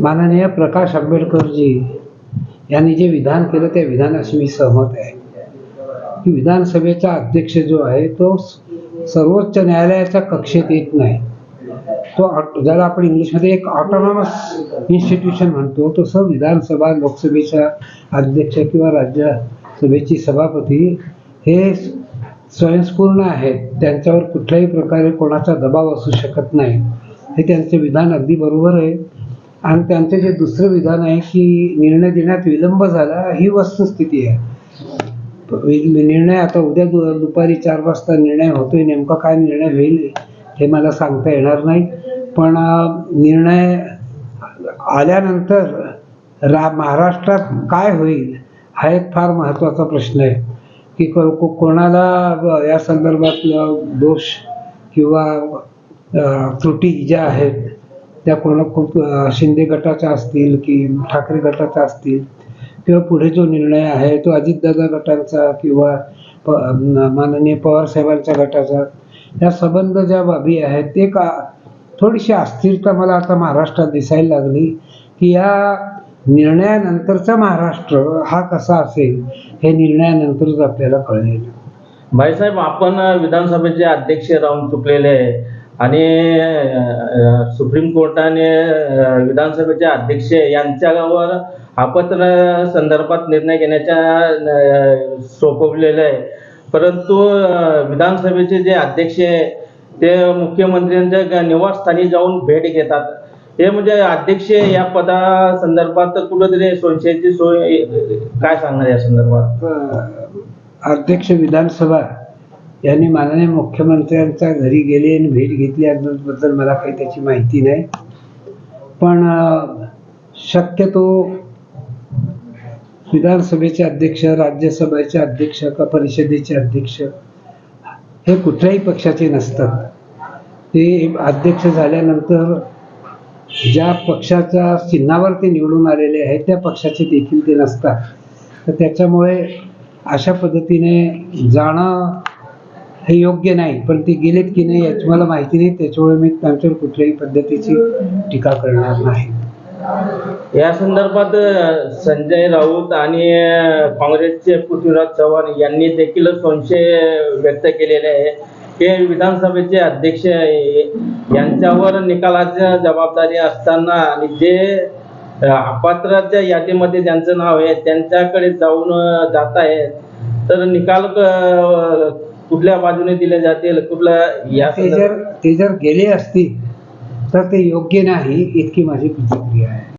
माननीय प्रकाश आंबेडकरजी यांनी जे विधान केलं त्या विधानाशी मी सहमत आहे. की विधानसभेचा अध्यक्ष जो आहे तो सर्वोच्च न्यायालयाच्या कक्षेत येत नाही. तो ज्याला आपण इंग्लिशमध्ये एक ऑटोनॉमस इन्स्टिट्यूशन म्हणतो तसं विधानसभा लोकसभेच्या अध्यक्ष किंवा राज्यसभेची सभापती हे स्वयंस्पूर्ण आहेत. त्यांच्यावर कुठल्याही प्रकारे कोणाचा दबाव असू शकत नाही. हे त्यांचे विधान अगदी बरोबर आहे. आणि त्यांचे जे दुसरं विधान आहे की निर्णय देण्यात विलंब झाला ही वस्तुस्थिती आहे. निर्णय आता उद्या दु दुपारी चार वाजता निर्णय होतोय. नेमका काय निर्णय होईल हे मला सांगता येणार नाही. पण निर्णय आल्यानंतर रा महाराष्ट्रात काय होईल हा एक फार महत्त्वाचा प्रश्न आहे. की को कोणाला या संदर्भातलं दोष किंवा त्रुटी ज्या आहेत त्या कोणा खूप शिंदे गटाच्या असतील की ठाकरे गटाच्या असतील किंवा पुढे जो निर्णय आहे तो अजितदादा गटांचा किंवा प माननीय पवार साहेबांच्या गटाचा या संबंध ज्या बाबी आहेत ते का थोडीशी अस्थिरता मला आता महाराष्ट्रात दिसायला लागली की या निर्णयानंतरचा महाराष्ट्र हा कसा असेल हे निर्णयानंतरच आपल्याला कळेल. भाईसाहेब आपण विधानसभेचे अध्यक्ष राहून चुकलेले आहे. आणि सुप्रीम कोर्टाने विधानसभेचे अध्यक्ष यांच्यावर अपत्र संदर्भात निर्णय घेण्याच्या सोपवलेलं आहे. परंतु विधानसभेचे जे अध्यक्ष आहे ते मुख्यमंत्र्यांच्या निवासस्थानी जाऊन भेट घेतात. हे म्हणजे अध्यक्ष या पदासंदर्भात कुठंतरी संशयाची सोय काय सांगणार या संदर्भात? अध्यक्ष विधानसभा यांनी माननीय मुख्यमंत्र्यांच्या घरी गेले आणि भेट घेतली याबद्दल मला काही त्याची माहिती नाही. पण शक्यतो विधानसभेचे अध्यक्ष राज्यसभेचे अध्यक्ष का परिषदेचे अध्यक्ष हे कुठल्याही पक्षाचे नसतात. ते अध्यक्ष झाल्यानंतर ज्या पक्षाच्या चिन्हावर ते निवडून आलेले आहेत त्या पक्षाचे देखील ते नसतात. तर त्याच्यामुळे अशा पद्धतीने जाणं हे योग्य नाही पण ते गेलेत की नाही याची मला माहिती नाही. त्याच्यामुळे मी त्यांच्यावर कुठल्याही पद्धतीची टीका करणार नाही. या संदर्भात संजय राऊत आणि काँग्रेसचे पृथ्वीराज चव्हाण यांनी देखील संशय व्यक्त केलेले आहे. हे विधानसभेचे अध्यक्ष यांच्यावर निकालाची जबाबदारी असताना आणि जे अपात्राच्या यादीमध्ये ज्यांचं नाव आहे त्यांच्याकडे जाऊन जात आहे तर निकाल कुठल्या बाजूने दिले जातील कुठल्या या ते जर ते जर गेले असतील तर ते योग्य नाही इतकी माझी प्रतिक्रिया आहे.